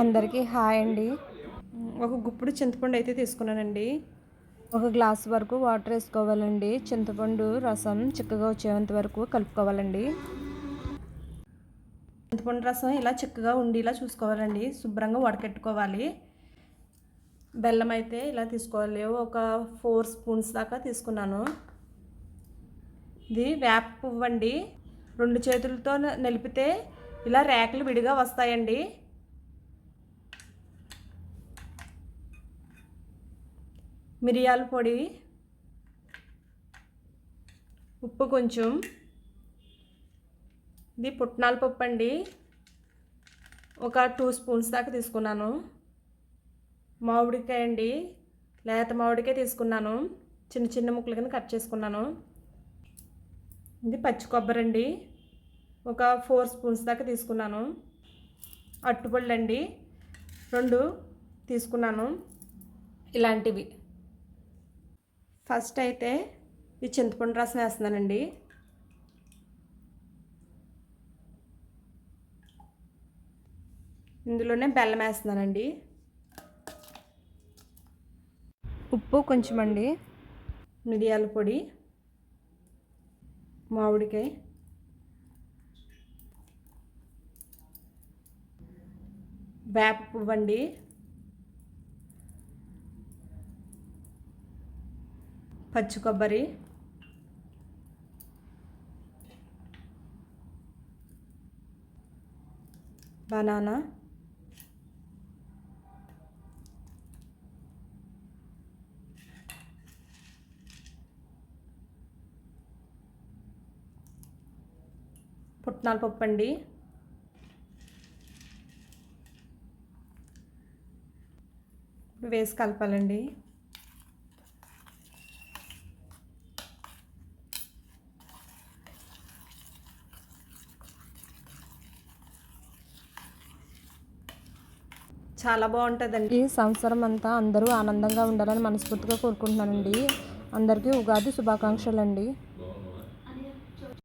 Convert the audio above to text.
అందరికీ హాయ్ అండి. ఒక గుప్పుడు చింతపండు అయితే తీసుకున్నానండి. ఒక గ్లాస్ వరకు వాటర్ వేసుకోవాలండి. చింతపండు రసం చిక్కగా వచ్చేంత వరకు కలుపుకోవాలండి. చింతపండు రసం ఇలా చిక్కగా ఉండేలా చూసుకోవాలండి. శుభ్రంగా వడకెట్టుకోవాలి. బెల్లం అయితే ఇలా తీసుకోవాలి. ఒక ఫోర్ స్పూన్స్ దాకా తీసుకున్నాను. ఇది వేప పువ్వు అండి రెండు చేతులతో నలిపితే ఇలా రేకులు విడిగా వస్తాయండి. మిరియాల పొడి ఉప్పు కొంచెం ఇది పుట్నాల పప్పు అండి. ఒక టూ స్పూన్స్ దాకా తీసుకున్నాను. మామిడికాయ అండి లేత మామిడికాయ తీసుకున్నాను. చిన్న చిన్న ముక్కలు కింద కట్ చేసుకున్నాను. ఇది పచ్చి కొబ్బరి అండి. ఒక ఫోర్ స్పూన్స్ దాకా తీసుకున్నాను. అట్టుపళ్ళు అండి. రెండు తీసుకున్నాను. ఇలాంటివి. ఫస్ట్ అయితే ఈ చింతపండు రసం వేస్తున్నానండి. ఇందులోనే బెల్లం వేస్తున్నానండి. ఉప్పు కొంచెం అండి. మిరియాల పొడి మామిడికాయ. వేప పువ్వండి. పచ్చి కొబ్బరి. బనానా. పుట్నాల పప్పు అండి వేసి కలపాలండి. చాలా బాగుంటుందండి. ఈ సంవత్సరం అంతా అందరూ ఆనందంగా ఉండాలని మనస్ఫూర్తిగా కోరుకుంటున్నానండి. అందరికీ ఉగాది శుభాకాంక్షలు అండి